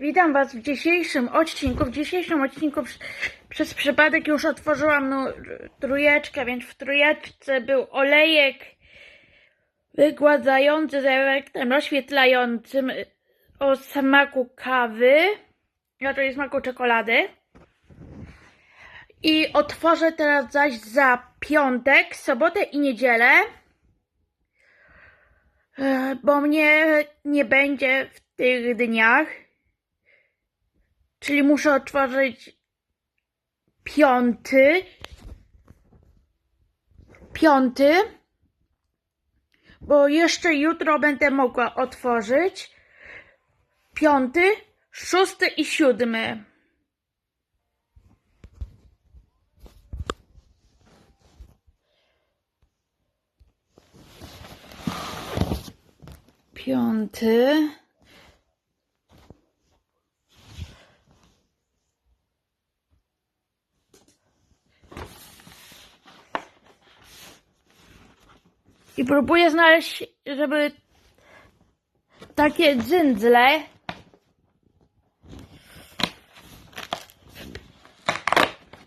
Witam Was w dzisiejszym odcinku. W dzisiejszym odcinku przez przypadek już otworzyłam no, więc w trójeczce był olejek wygładzający z efektem rozświetlającym o smaku kawy, raczej smaku czekolady. I otworzę teraz zaś za piątek, sobotę i niedzielę, e, bo mnie nie będzie w tych dniach. Czyli muszę otworzyć piąty. Piąty. Bo jeszcze jutro będę mogła otworzyć. Piąty, szósty i siódmy. Piąty. I próbuję znaleźć, żeby takie dzyndzle.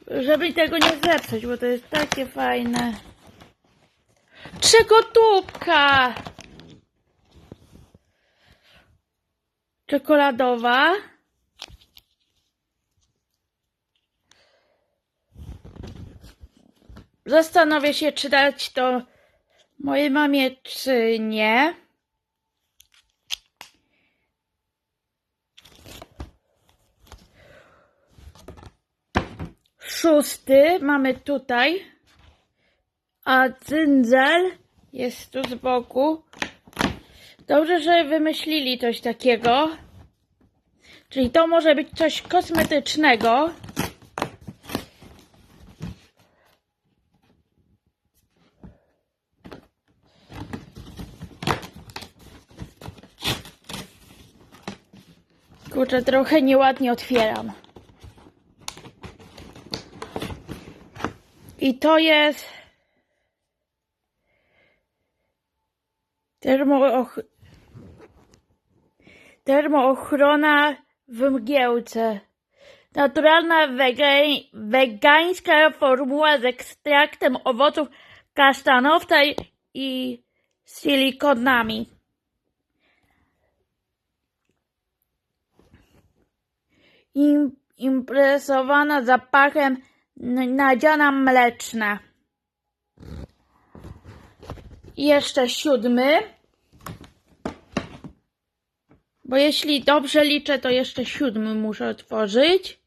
Żeby tego nie zepsuć, bo to jest takie fajne. Czekotubka! Czekoladowa. Zastanowię się, czy dać to mojej mamie, czy nie. Szósty mamy tutaj, a cyndzel jest tu z boku. Dobrze, że wymyślili coś takiego. Czyli to może być coś kosmetycznego. Kurczę, trochę nieładnie otwieram. I to jest termooch... termoochrona w mgiełce. Naturalna wegańska formuła z ekstraktem owoców kasztanowca i silikonami. Im, zapachem nadziana mleczna. I jeszcze siódmy. Bo jeśli dobrze liczę, to jeszcze siódmy muszę otworzyć.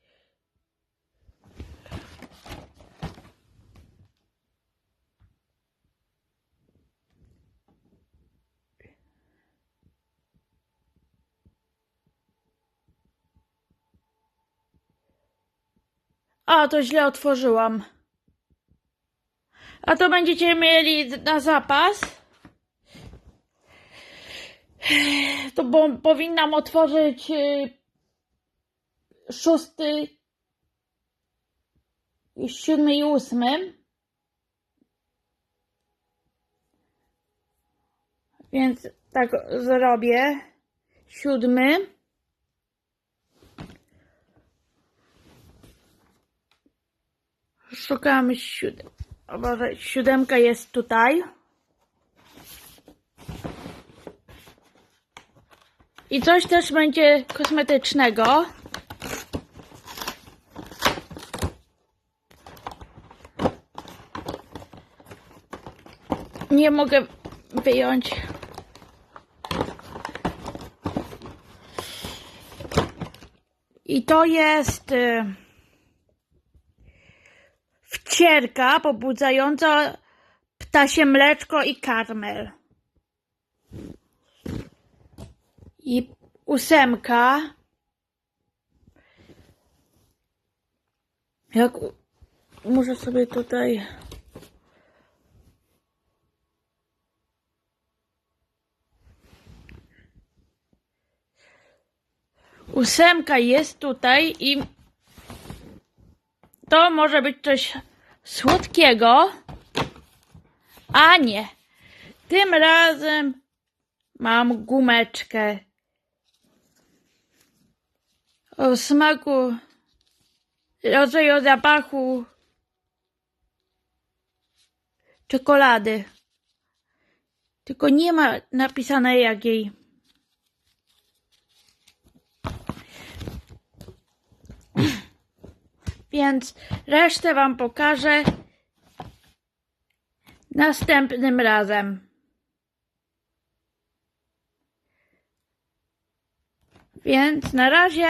A, to źle otworzyłam. A to będziecie mieli na zapas. To bo powinnam otworzyć y, szósty, siódmy i ósmy. Więc tak zrobię. Siódmy. Szukamy siódem. O Boże, siódemka jest tutaj. I coś też będzie kosmetycznego. Nie mogę wyjąć. I to jest y, wcierka pobudzająca ptasie mleczko i karmel. I ósemka. Jak muszę sobie tutaj. Ósemka jest tutaj i to może być coś słodkiego. A nie. Tym razem mam gumeczkę. o smaku, rodzaju zapachu czekolady. Tylko nie ma napisane jakiej. Więc resztę Wam pokażę następnym razem. Więc na razie.